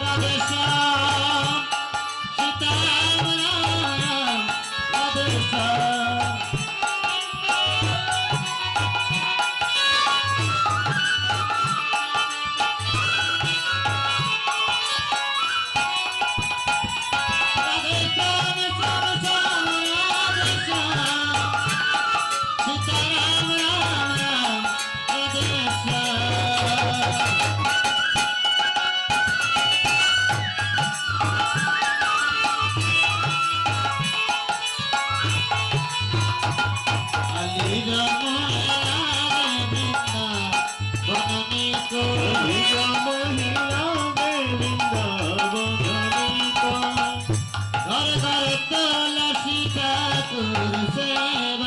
শ্যাম শ্যাম কো ঘর